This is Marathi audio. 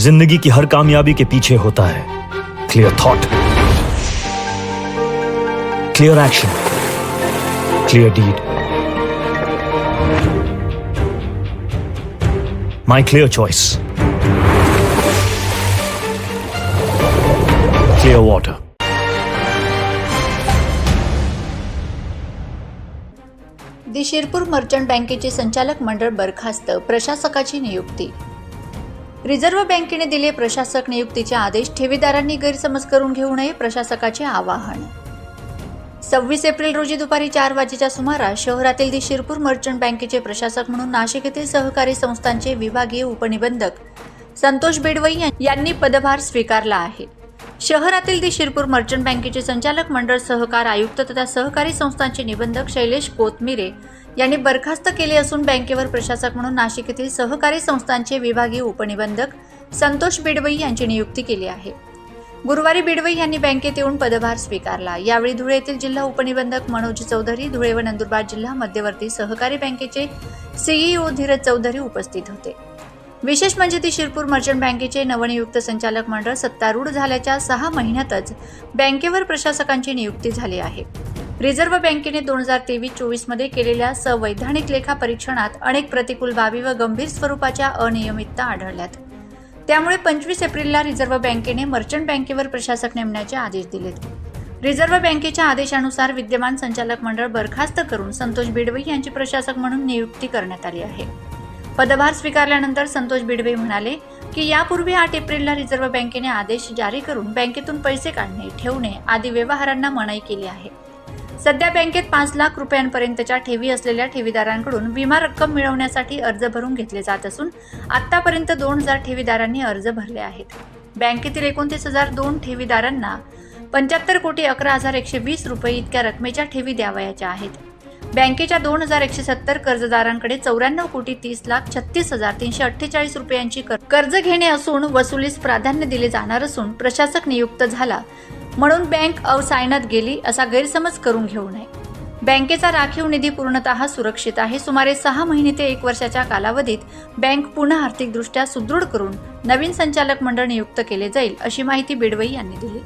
जिंदगी की हर कामयाबी के पीछे होता है। Clear thought clear action clear deed my clear choice clear water the Shirpur merchant बँकेचे संचालक मंडळ बरखास्त प्रशासकाची नियुक्ती. रिझर्व्ह बँकेने दिले प्रशासक नियुक्तीचे आदेश ठेवीदारांनी गैरसमज करून घेऊ नये प्रशासकाचे आवाहन. सव्वीस एप्रिल रोजी दुपारी चार वाजेच्या सुमारास शहरातील दि शिरपूर मर्चंट बँकेचे प्रशासक म्हणून नाशिक येथील सहकारी संस्थांचे विभागीय उपनिबंधक संतोष बेडवई यांनी पदभार स्वीकारला आहे. शहरातील दि शिरपूर मर्चंट बँकेचे संचालक मंडळ सहकार आयुक्त तथा सहकारी संस्थांचे निबंधक शैलेश कोतमिरे यांनी बरखास्त केले असून बँकेवर प्रशासक म्हणून नाशिक येथील सहकारी संस्थांचे विभागीय उपनिबंधक संतोष बिडवई यांची नियुक्ती केली आहे. गुरुवारी बिडवई यांनी बँकेत येऊन पदभार स्वीकारला. यावेळी धुळे येथील जिल्हा उपनिबंधक मनोज चौधरी धुळे व नंदुरबार जिल्हा मध्यवर्ती सहकारी बँकेचे सीईओ धीरज चौधरी उपस्थित होते. विशेष म्हणजे ती शिरपूर मर्चंट बँकेचे नवनियुक्त संचालक मंडळ सत्तारूढ झाल्याच्या सहा महिन्यातच बँकेवर प्रशासकांची नियुक्ती झाली आहे. रिझर्व्ह बँकेने दोन हजार तेवीस चोवीसमध्ये केलेल्या संवैधानिक लेखा परीक्षणात अनेक प्रतिकूल बाबी व गंभीर स्वरूपाच्या अनियमितता आढळल्यात. त्यामुळे पंचवीस एप्रिलला रिझर्व्ह बँकेने मर्चंट बँकेवर प्रशासक नेमण्याचे आदेश दिलेत. रिझर्व्ह बँकेच्या आदेशानुसार विद्यमान संचालक मंडळ बरखास्त करून संतोष बिडवई यांची प्रशासक म्हणून नियुक्ती करण्यात आली आहे. पदभार स्वीकारल्यानंतर संतोष बिडवे म्हणाले की यापूर्वी आठ एप्रिलला रिझर्व्ह बँकेने आदेश जारी करून बँकेतून पैसे काढणे ठेवणे आदी व्यवहारांना मनाई केली आहे. सध्या बँकेत पाच लाख रुपयांपर्यंतच्या ठेवी असलेल्या ठेवीदारांकडून विमा रक्कम मिळवण्यासाठी अर्ज भरून घेतले जात असून आतापर्यंत दोन हजार ठेवीदारांनी अर्ज भरले आहेत. बँकेतील एकोणतीस हजार दोन ठेवीदारांना पंच्याहत्तर कोटी अकरा हजार एकशे वीस रुपये इतक्या रकमेच्या ठेवी द्यावयाच्या आहेत. बँकेच्या दोन हजार एकशे सत्तर कर्जदारांकडे चौऱ्याण्णव कोटी तीस लाख छत्तीस हजार तीनशे अठ्ठेचाळीस रुपयांची कर- कर्ज घेणे असून वसुलीस प्राधान्य दिले जाणार असून प्रशासक नियुक्त झाला. म्हणून बँक अवसायनात गेली असा गैरसमज करून घेऊ नये. बँकेचा राखीव निधी पूर्णतः सुरक्षित आहे. सुमारे सहा महिने ते एक वर्षाच्या कालावधीत बँक पुन्हा आर्थिकदृष्ट्या सुदृढ करून नवीन संचालक मंडळ नियुक्त केले जाईल अशी माहिती बिडवई यांनी दिली.